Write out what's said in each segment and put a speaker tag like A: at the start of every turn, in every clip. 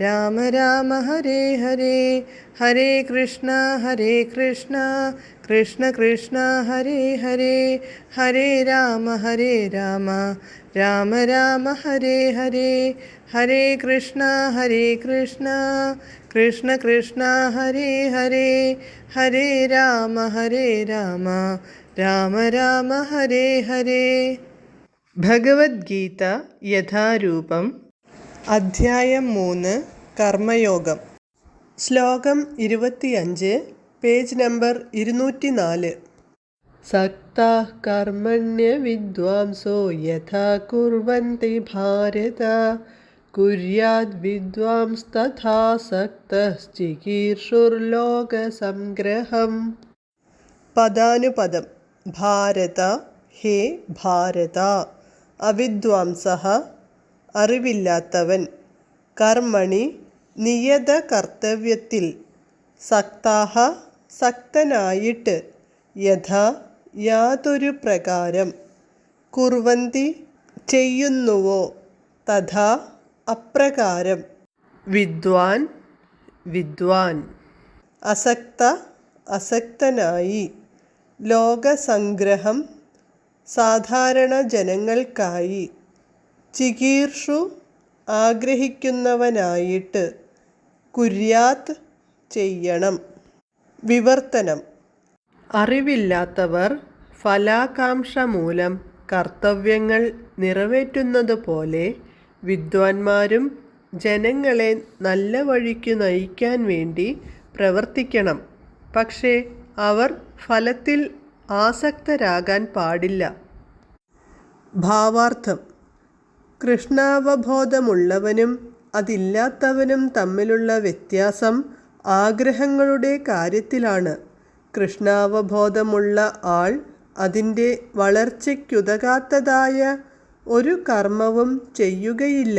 A: രാമ രാമ ഹരേ ഹരേ ഹരേ കൃഷ്ണ ഹരേ കൃഷ്ണ കൃഷ്ണ കൃഷ്ണ ഹരേ ഹരേ ഹരേ രാമ ഹരേ രാമ രാമ രാമ ഹരേ ഹരേ ഹരേ കൃഷ്ണ ഹരേ കൃഷ്ണ കൃഷ്ണ കൃഷ്ണ ഹരേ ഹരേ ഹരേ രാമ ഹരേ രാമ രാമ രാമ ഹരേ ഹരേ ഭഗവത്ഗീത യഥാരൂപം അധ്യായം മൂന്ന് കർമ്മയോഗം. ശ്ലോകം ഇരുപത്തിയഞ്ച് പേജ് നമ്പർ ഇരുന്നൂറ്റി നാല് സക്ത കർമ്മണ്യ വിദ്വാംസോ യഥാ കുർവന്തി ഭാരത. കുര്യാദ് സക്തീർഷുർലോക സക്തശ്ചികീർഷുർലോകസംഗ്രഹം. പദാനുപദം ഭാരത ഹേ ഭാരത. അവിദ്വാംസ അറിവില്ലാത്തവൻ. കർമ്മണി നിയത കർത്തവ്യത്തിൽ സക്താഹ സക്തനായിട്ട് യഥാ യാതൊരു പ്രകാരം കുർവന്തി ചെയ്യുന്നുവോ തഥാ അപ്രകാരം. വിദ്വാൻ വിദ്വാൻ. അസക്ത അസക്തനായി. ലോകസംഗ്രഹം സാധാരണ ജനങ്ങൾക്കായി. ചികീർഷു ആഗ്രഹിക്കുന്നവനായിട്ട് കുര്യാത്ത് ചെയ്യണം. വിവർത്തനം. അറിവില്ലാത്തവർ ഫലാകാംക്ഷ മൂലം കർത്തവ്യങ്ങൾ നിറവേറ്റുന്നത് പോലെ വിദ്വാൻമാരും ജനങ്ങളെ നല്ല വഴിക്ക് നയിക്കാൻ വേണ്ടി പ്രവർത്തിക്കണം. പക്ഷേ അവർ ഫലത്തിൽ ആസക്തരാകാൻ പാടില്ല. ഭാവാർത്ഥം. കൃഷ്ണാവബോധമുള്ളവനും അതില്ലാത്തവനും തമ്മിലുള്ള വ്യത്യാസം ആഗ്രഹങ്ങളുടെ കാര്യത്തിലാണ്. കൃഷ്ണാവബോധമുള്ള ആൾ അതിന്റെ വളർച്ചയ്ക്കുതകാത്തതായ ഒരു കർമ്മവും ചെയ്യുകയില്ല.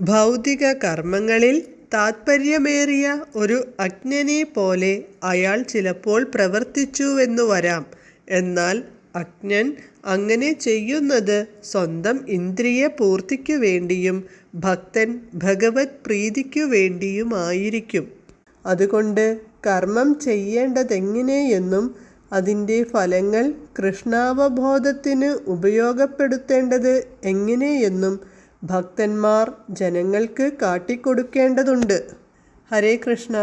A: ഭൗതിക കർമ്മങ്ങളിൽ താത്പര്യമേറിയ ഒരു അജ്ഞനെ പോലെ അയാൾ ചിലപ്പോൾ പ്രവർത്തിച്ചുവെന്നു വരാം. എന്നാൽ അജ്ഞൻ അങ്ങനെ ചെയ്യുന്നത് സ്വന്തം ഇന്ദ്രിയ പൂർത്തിക്കു വേണ്ടിയും ഭക്തൻ ഭഗവത് പ്രീതിക്കു വേണ്ടിയുമായിരിക്കും അതുകൊണ്ട് കർമ്മം ചെയ്യേണ്ടതെങ്ങനെയെന്നും അതിന്റെ ഫലങ്ങൾ കൃഷ്ണാവബോധത്തിന് ഉപയോഗപ്പെടുത്തേണ്ടത് എങ്ങനെയെന്നും ഭക്തന്മാർ ജനങ്ങൾക്ക് കാട്ടിക്കൊടുക്കേണ്ടതുണ്ട്. ഹരേ കൃഷ്ണ.